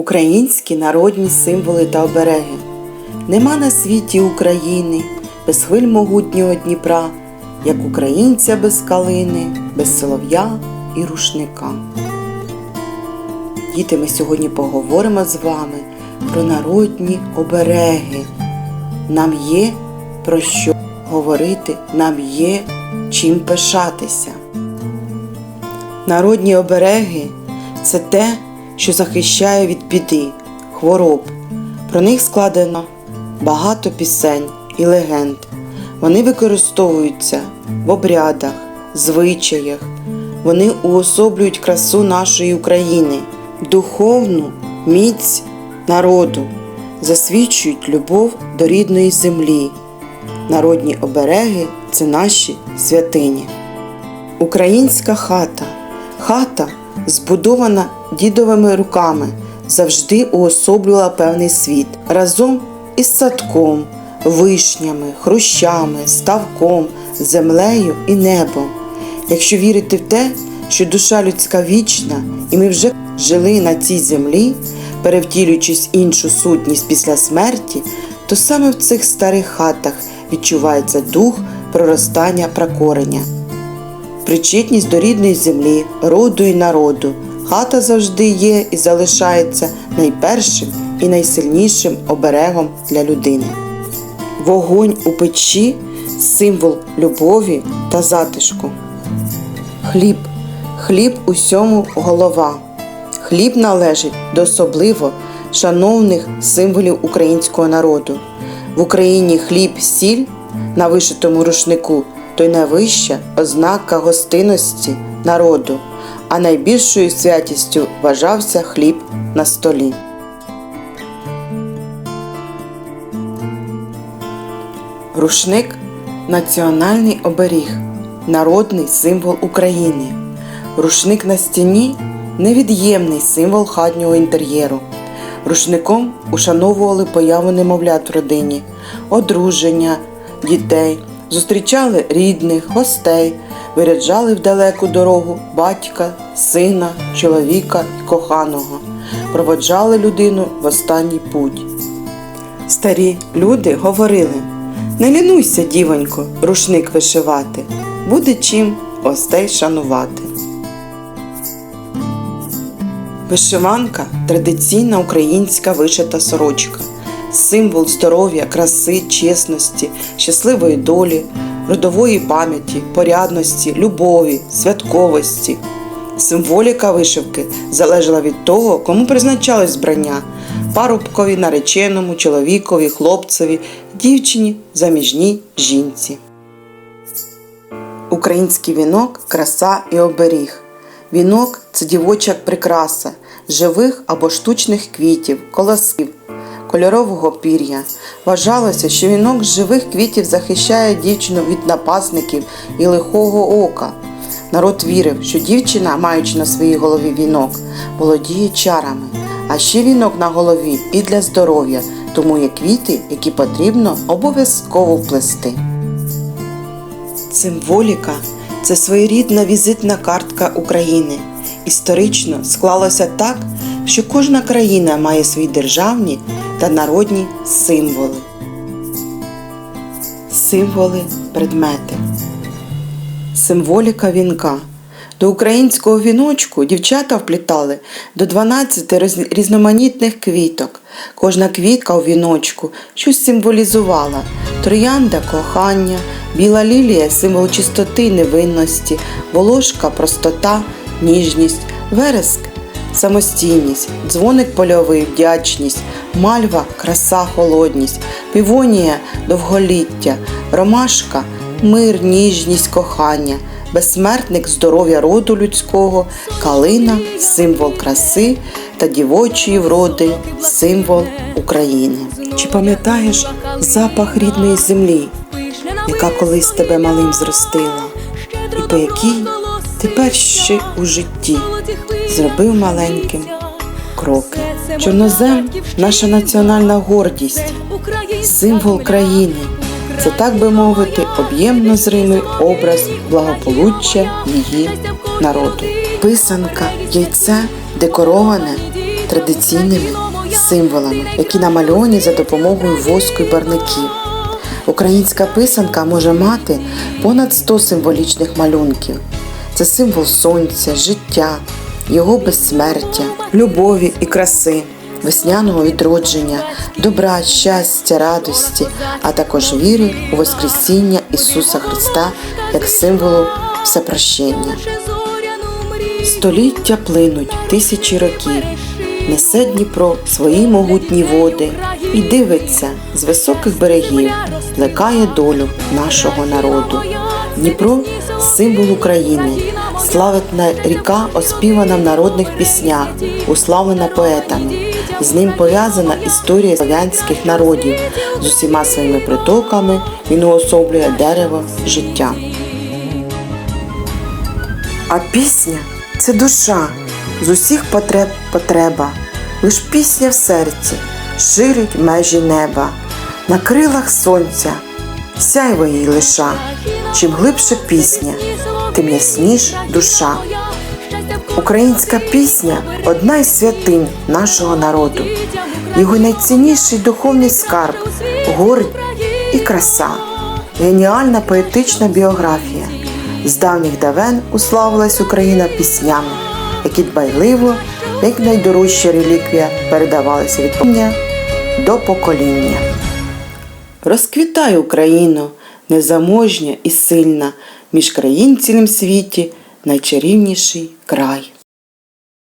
Українські народні символи та обереги. Нема на світі України без хвиль могутнього Дніпра, як українця без калини, без солов'я і рушника. Діти, ми сьогодні поговоримо з вами про народні обереги. Нам є про що говорити, нам є чим пишатися. Народні обереги це те, що захищає від біди, хвороб. Про них складено багато пісень і легенд. Вони використовуються в обрядах, звичаях. Вони уособлюють красу нашої України, духовну міць народу, засвідчують любов до рідної землі. Народні обереги це наші святині. Українська хата. Хата, збудована дідовими руками, завжди уособлювала певний світ разом із садком, вишнями, хрущами, ставком, землею і небом. Якщо вірити в те, що душа людська вічна, і ми вже жили на цій землі, перевтілюючись іншу сутність після смерті, то саме в цих старих хатах відчувається дух проростання прокорення. Причетність до рідної землі, роду і народу. Хата завжди є і залишається найпершим і найсильнішим оберегом для людини. Вогонь у печі символ любові та затишку. Хліб. Хліб усьому голова. Хліб належить до особливо шановних символів українського народу. В Україні хліб, сіль на вишитому рушнику то й найвища ознака гостинності народу, а найбільшою святістю вважався хліб на столі. Рушник національний оберіг, народний символ України. Рушник на стіні невід'ємний символ хатнього інтер'єру. Рушником ушановували появу немовлят в родині, одруження, дітей, зустрічали рідних, гостей, виряджали в далеку дорогу батька, сина, чоловіка і коханого, проводжали людину в останній путь. Старі люди говорили: не лінуйся, дівонько, рушник вишивати, буде чим гостей шанувати. Вишиванка традиційна українська вишита сорочка, символ здоров'я, краси, чесності, щасливої долі, родової пам'яті, порядності, любові, святковості. Символіка вишивки залежала від того, кому призначалось збрання парубкові, нареченому, чоловікові, хлопцеві, дівчині, заміжній жінці. Український вінок краса і оберіг. Вінок це дівоча прикраса живих або штучних квітів, колосів, кольорового пір'я. Вважалося, що вінок з живих квітів захищає дівчину від напасників і лихого ока. Народ вірив, що дівчина, маючи на своїй голові вінок, володіє чарами, а ще вінок на голові і для здоров'я, тому є квіти, які потрібно обов'язково вплести. Символіка це своєрідна візитна картка України. Історично склалося так, що кожна країна має свої державні та народні символи. Символи предмети. Символіка вінка. До українського віночку дівчата вплітали до 12 різноманітних квіток. Кожна квітка у віночку щось символізувала: троянда кохання, біла лілія символ чистоти невинності, волошка простота, ніжність, вереск самостійність, дзвоник польовий вдячність, мальва краса, холодність, півонія довголіття, ромашка мир, ніжність, кохання, безсмертник здоров'я роду людського, калина символ краси та дівочої вроди, символ України. Чи пам'ятаєш запах рідної землі, яка колись тебе малим зростила, і по якій ти перші у житті зробив маленьким кроки. Чорнозем наша національна гордість, символ країни. Це так би мовити, об'ємно зримий образ благополуччя її народу. Писанка, яйце декороване традиційними символами, які намальовані за допомогою воску і барників. Українська писанка може мати понад 100 символічних малюнків. Це символ сонця, життя, його безсмертя, любові і краси, весняного відродження, добра, щастя, радості, а також віри у Воскресіння Ісуса Христа як символу всепрощення. Століття плинуть тисячі років, несе Дніпро свої могутні води і дивиться з високих берегів, плекає долю нашого народу. Дніпро символ України, славетна ріка, оспівана в народних піснях, уславлена поетами. З ним пов'язана історія славянських народів з усіма своїми притоками. Він уособлює дерево життя. А пісня це душа, з усіх потреб потреба, лиш пісня в серці ширить межі неба, на крилах сонця, сяйво їй лиша, чим глибше пісня, тим ясніш душа. Українська пісня одна із святинь нашого народу, його найцінніший духовний скарб, гордь і краса, геніальна поетична біографія. З давніх давен уславилась Україна піснями, які дбайливо, як найдорожча реліквія, передавалися від покоління до покоління. Розквітай, Україно, незаможня і сильна, між країн в цілім світі найчарівніший край.